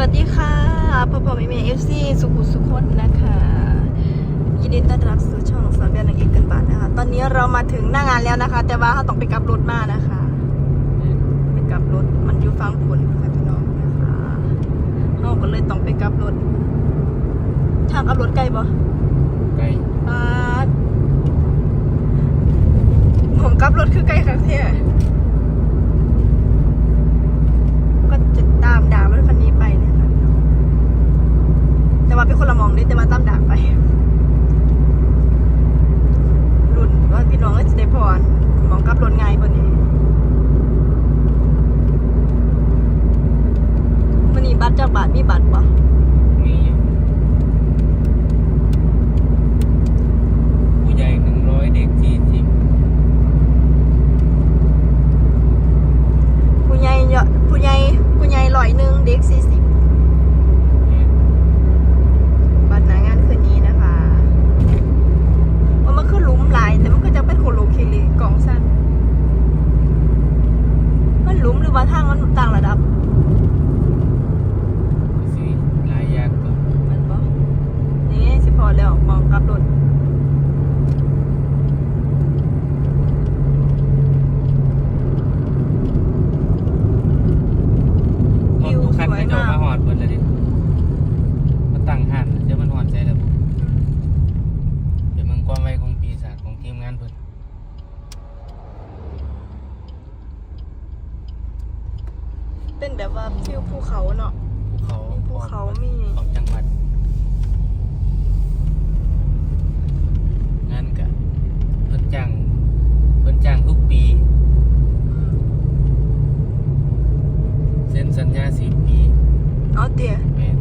วัสดีค่ะพ่อพ่อแม่แม่เอฟซีสุขุมสุขคนนะคะยินดีต้อนรับสู่ช่องสามเดือนนางเอกกันบาทนะคะ ตอนนี้เรามาถึงหน้างานแล้วนะคะ แต่ว่าเราต้องไปกลับรถมานะคะไปกลับรถมันอยู่ฟังผลค่ะพี่น้องนะคะเราก็เลยต้องไปกลับรถทางกลับรถใกล้บ่ไกลปาดผมกลับรถคือใกล้ครั้งเท่ก็จะตามด่ารถคันนี้ไปเนี่ยค่ะพี่น้อง แต่ว่าเป็นคนละมองนี่แต่ว่าตั้มด่าไป รุ่นว่าพี่น้องก็จะได้พรมองกลับรถไงปะนี้มันนี่บัตรจากบาทมีบัตรปะ มีผู้ใหญ่หนึ่งร้อยเด็กสี่สิบ ผู้ใหญ่เยอะผู้ใหญ่ผู้ใหญ่ร้อยหนึ่งเด็กสี่สิบ บัตรหนางานคืนนี้นะคะว่ามันคือหลุมหลาย แต่มันก็จะเป็นโคโลเคเลกล่องสั้นาทางมันต่างระดับ สิหลายอย่างก็ มันบ่นี่สิพอแล้วมองกลับรถ รถทุกคันก็จะมาหอดเบิดเลยดิมาตั้งหันเดี๋ยวมันหอดใจแล้วเดี๋ยวมึงความไวของปีศาจของทีมงานเพิ่น เป็นแบบว่าฟิวภูเขาเนาะ ภูเขา มีภูเขามี ของจังหวัดงานกะเพิ่นจ้างเพิ่นจ้างทุกปี เซ็นสัญญาสิบปี เอาเตี๋ย แม่น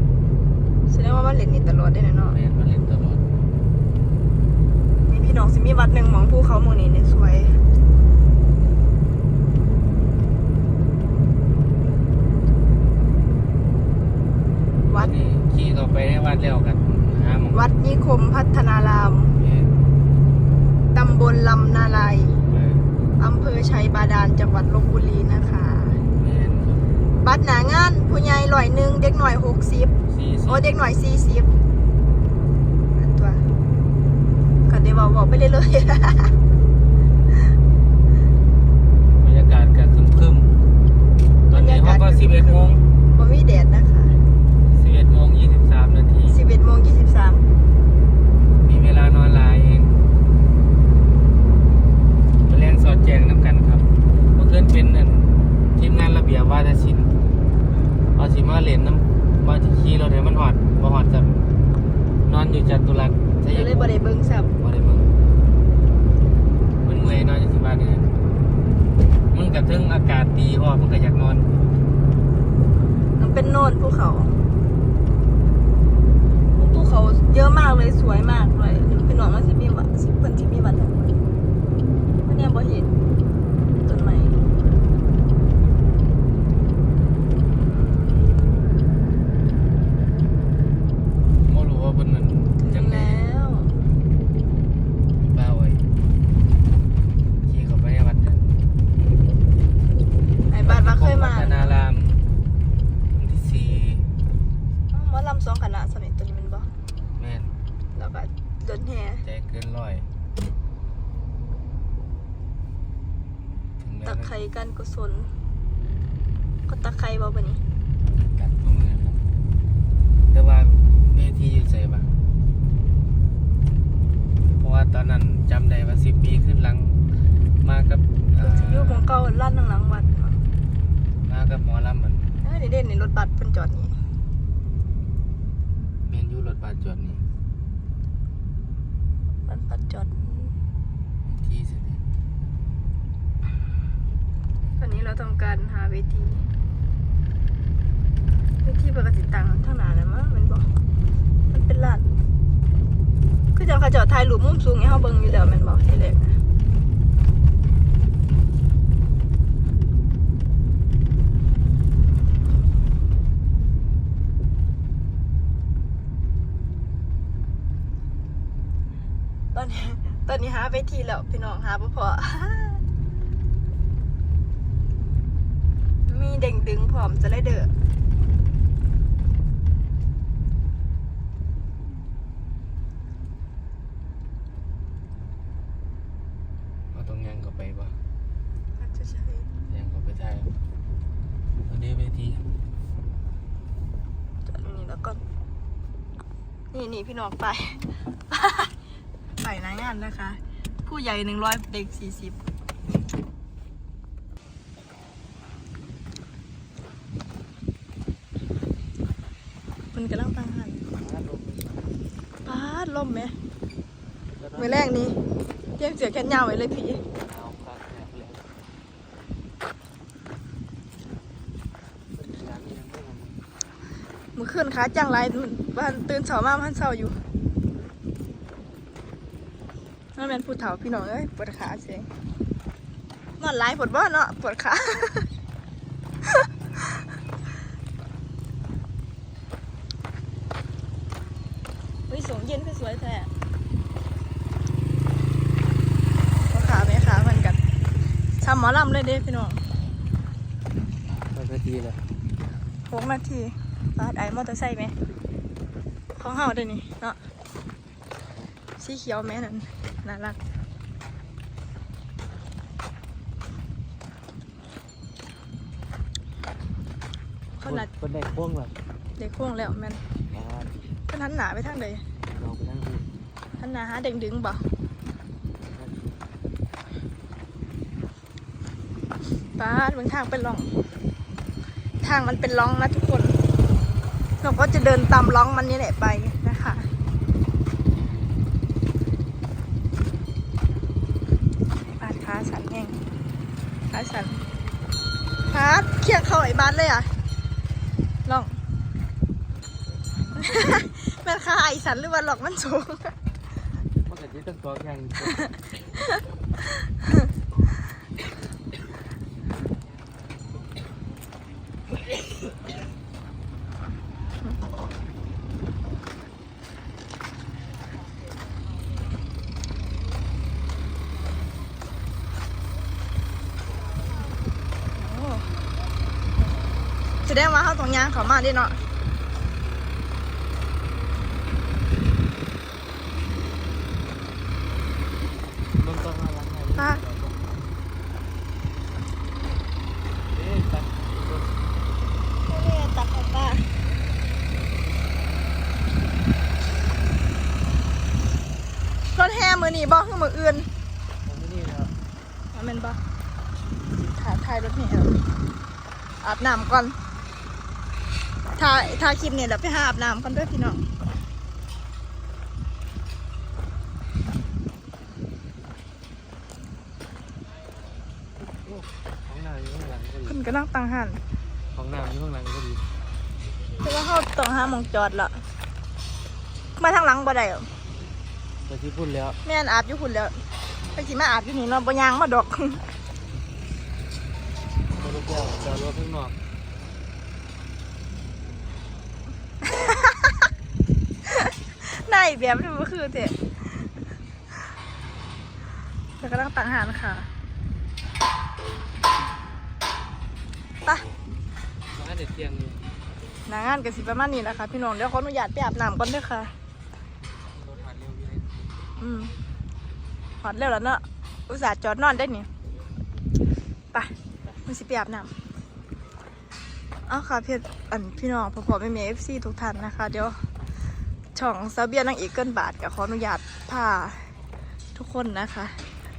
แสดงว่ามันเล่นนี่ตลอ ดได้แน่เนาะแม่นมาเล่นตลอดนี่พี่น้องสิมีวัดหนึ่งหมองภูเขาหมู่นี้เนี่ยสวยวัดนี่ขี่เข้าไปในวัดแล้วกันหาหมองวัดนิคมพัฒนาราม แม่นตำบลลำนาลายเอออำเภอชัยบาดาลจังหวัดลบบุรีนะคะ แม่นครับบัตรหนางานผู้ใหญ่ร้อยหนึ่งเด็กหน่อยหกสิบสี่สิบโอ้เด็กหน่อยสี่สิบอันตัวก็ได้ บอกบอกไปเรื่อยบรรยากาศก็ครึมๆตอนนี้เขาก็สิบเอ็ดโมงๆบ่มีแดดนะคะสิบเอ็ดโมงยี่สิบสามนาทีสิบเอ็ดโมงยี่สิบสามมีเวลานอนหลายเองมาเล่นสอดแจงน้ำกันครับเมื่อคืนเป็นอันทีมงานระเบียบวาทศิลป์เอาสิมาเล่นน้ำมาขี่รถให้มันหอดบ่หอดจับน อนอยู่จัตุรัสใช่ก็ยังเลยบ่ได้เบิ่งซับบ่ได้เบิ่งมันเมื่อยเนอนจังสิบาทเนี่ยมันกระทึงอากาศดีพอมันก็อยากนอนมันเป็นโน่นภูเขา ภูเขาเยอะมากเลยสวยมากเลยพี่น้องมันสิมีวัดสิเพิ่นสิมีวัดทั้งหมดวันนี้บ่เห็นต้นไม้ บ่รู้ว่าเพิ่นมัน ถึ จั ง งได๋ แล้ว บ้าไว้ขี่เข้าไปในวัดเนี่ย ไอ้บ้านว่าเคยมา พัฒนารามวันที่สี่ อ้าวหมอลำสองคณะสมัยตัวนี้แมันบ่ แม่น แล้วก็รถแห่ใจเกินร้อยถึงแล้ตะวนะไคร้กันกุศล ก็ตะไคร้บ่บัดนี้กันพวกมือครับแต่ว่าเวทีอยู่ใส่ปะเพราะว่าตอนนั้นจำได้ว่าสิบปีขึ้นหลัง มากับอ่าเพิ่นสิอยู่หมองเก่าร้านหลังๆวัดเนาะมากับหมอลำมันเอ้ยนี่เด่นนี่รถบัสเพิ่นจอดนี่เมนอยูรถบาดจอดนี่ รถบัสจอดที่สิเนี่ยตอนนี้เราต้องการหาเวทีเวทีปกติตังทางหน้าแหล้วมั้งแมันบ่มันเป็นร้านคือจังเขาจอดถ่ายรูปมุมสูงให้เฮาเบิ่งอยู่แล้วแม่นบ่ทีแรกอะ ตอนนี้หาไปทีแล้วพี่น้องหาบ่พอมีเด้งดึงพร้อมจะได้เด้อเอาตรงยังก็ไปปะน่าจะใช่ยังก็ไปถ่าเอาเด้ไปทีอแล้วก็นี่นี่พี่น้องไปานนะคะ ผู้ใหญ่หนึ่งร้อยเด็กสี่สิบมันกำลังตั้งหันปาดลมไหมมือแรกนี้เตรียมเสือแขนยาวไว้เลยพี่เอาครับเนี่ยเลยเป็นอย่างนี้ยังไม่ทำมือขึ้นขาจังไรบ้านตื่นเช้ามาพันเช้าอยู่ นั่นเป็นผู้เฒ่าพี่น้องเอ้ยปวดขาเสียงนอนไลายปวดบ้านเนาะปวดขาวิสูงเย็นคือสวยแท้ปวดขาไหมขาเหมือนกันทำหมอลำเลยเด้พี่น้องก็พอดีเลยหกนาทีบาดไอมอเตอร์ไซค์ไหมของเฮาเด้อนี่เนาะสีเขียวแม่นั่น น่ารักเขานัดคนได้พ่วงแบบเด็กโค้งแล้วแม่นอ่าเพิ่นหันหนาไปทางใดลองไปนั่งดูหันหนาหาเด็งดึงบ่ป้าดเบนทางเป็นร่อง ทางมันเป็นร่องนะทุกคนเราก็จะเดินตามร่องมันนี่แหละไปนะคะปาดขาสันแห้ง ขาสันขาเคียงเข้าไอ้บ้านเลยอะลองแม่นขาไอ้สันหรือว่าหลอกมันสูง มันก็จะต้องตัวแข่ง โอ้ แสดงว่าเขาตรงย่างเขามาได้เนาะมันต้องมาล้างไงป้าเอ๊ะตัดไม่ได้ตัดของป้ารถแห่มือนี่บอกคือมืออื่นตรงนี้นะครับมันเป็นบ่ถ่ายถ่ายรถแห่เอาอาบน้ำก่อน ถ่ายถ่ายคลิปเนี่ยเดี๋ยวไปหาอาบน้ำก่อนเด้วยพี่น้องของน้ำอยู่ข้างหลังก็ดีคุณก็นั่งตังหันของน้ำอยู่ข้างหลังก็ดีแต่ว่าเขาต้องหาหมองจอดละมาทางหลังบ่ได้หรอแต่ที่พูดแล้วแม่นอาบอยู่พุ่นแล้วไปสิมาอาบอยู่นี่เนาะบ่ยางมาดอก รถแก้วจอดรถข้างนอก นายแบบนี้มันคือเถอะแต่ก็ต้องตังหารค่ะไปะมาเด็ดเทียงอยู่นางานกันสิประมาณนี้แหละคะ พี่น้องเดี๋ยวขออนุญาตไปอาบน้ำก่อนเด้วยค่ะอืมหอดเร็วแล้วเนาะอุตส่าห์จอดนอนได้นี่ไปมันสิไปอาบน้ำเอาค่ะพี่อนพี่น้องพอพ่อแม่ม่เอฟซีทุกท่านนะคะ เดี๋ยว ช่องซาเบียนางเอกเกินบาทกับขออนุญาตพาทุกคนนะคะ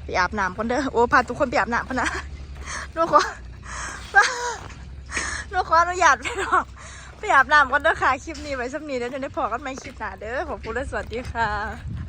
ไปอาบน้ำกันเด้อโอ้พาทุกคนไปอาบน้ำพะนะหนูขอหนูขออนุญาตพี่น้องไปอาบน้ำกันเด้อค่ะ คลิปนี้ไว้สักนี้แล้วจะได้พอกันไหมคลิปหน้าเด้อขอบคุณและสวัสดีค่ะ